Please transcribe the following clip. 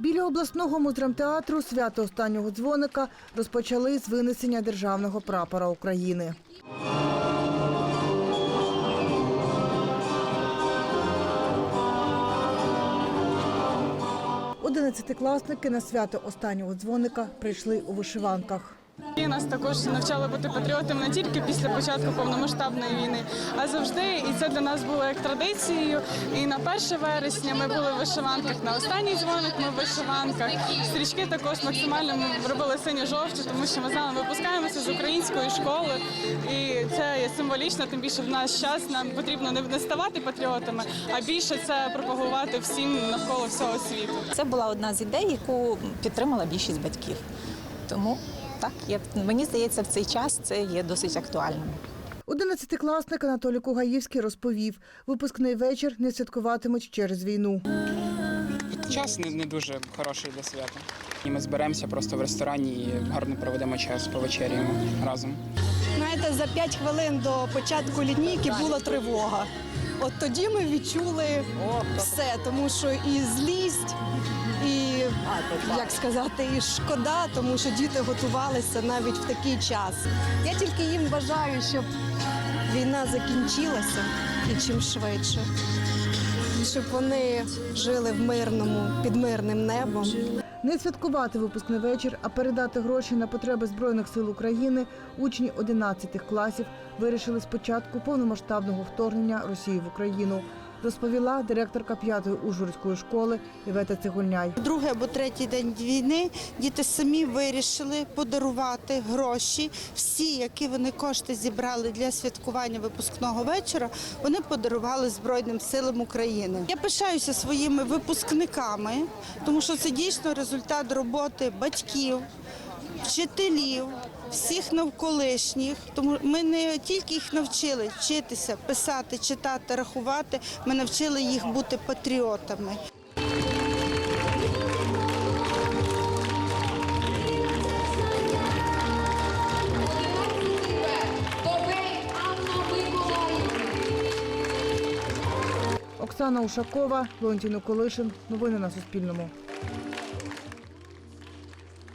Біля обласного муздрамтеатру свято останнього дзвоника розпочали з винесення державного прапора України. Одинадцятикласники на свято останнього дзвоника прийшли у вишиванках. І нас також навчали бути патріотами не тільки після початку повномасштабної війни, а завжди. І це для нас було як традицією. І на 1 вересня ми були в вишиванках. На останній дзвоник ми в вишиванках. Стрічки також максимально ми робили синьо-жовті, тому що ми знали, випускаємося з української школи, і це є символічно. Тим більше в наш час нам потрібно не ставати патріотами, а більше це пропагувати всім навколо всього світу. Це була одна з ідей, яку підтримала більшість батьків. Тому так, я, мені здається, в цей час це є досить актуальним. Одинадцятикласник Анатолій Кугаївський розповів, випускний вечір не святкуватимуть через війну. Час не, не дуже хороший для свята. І ми зберемося просто в ресторані і гарно проведемо час, повечеряємо разом. Знаєте, за 5 хвилин до початку лінійки була тривога. От тоді ми відчули все, тому що і злість, і як сказати, і шкода, тому що діти готувалися навіть в такий час. Я тільки їм бажаю, щоб війна закінчилася і чим швидше, щоб вони жили в мирному, під мирним небом. Не святкувати випускний вечір, а передати гроші на потреби Збройних сил України учні 11 класів вирішили спочатку повномасштабного вторгнення Росії в Україну, розповіла директорка 5-ї Ужгородської школи Івета Цегольняй. Другий або третій день війни діти самі вирішили подарувати гроші. Всі, які вони кошти зібрали для святкування випускного вечора, вони подарували Збройним силам України. Я пишаюся своїми випускниками, тому що це дійсно результат роботи батьків, вчителів. Всіх навколишніх, тому ми не тільки їх навчили вчитися, писати, читати, рахувати. Ми навчили їх бути патріотами. Оксана Ушакова, Леонтій Николишин. Новини на Суспільному.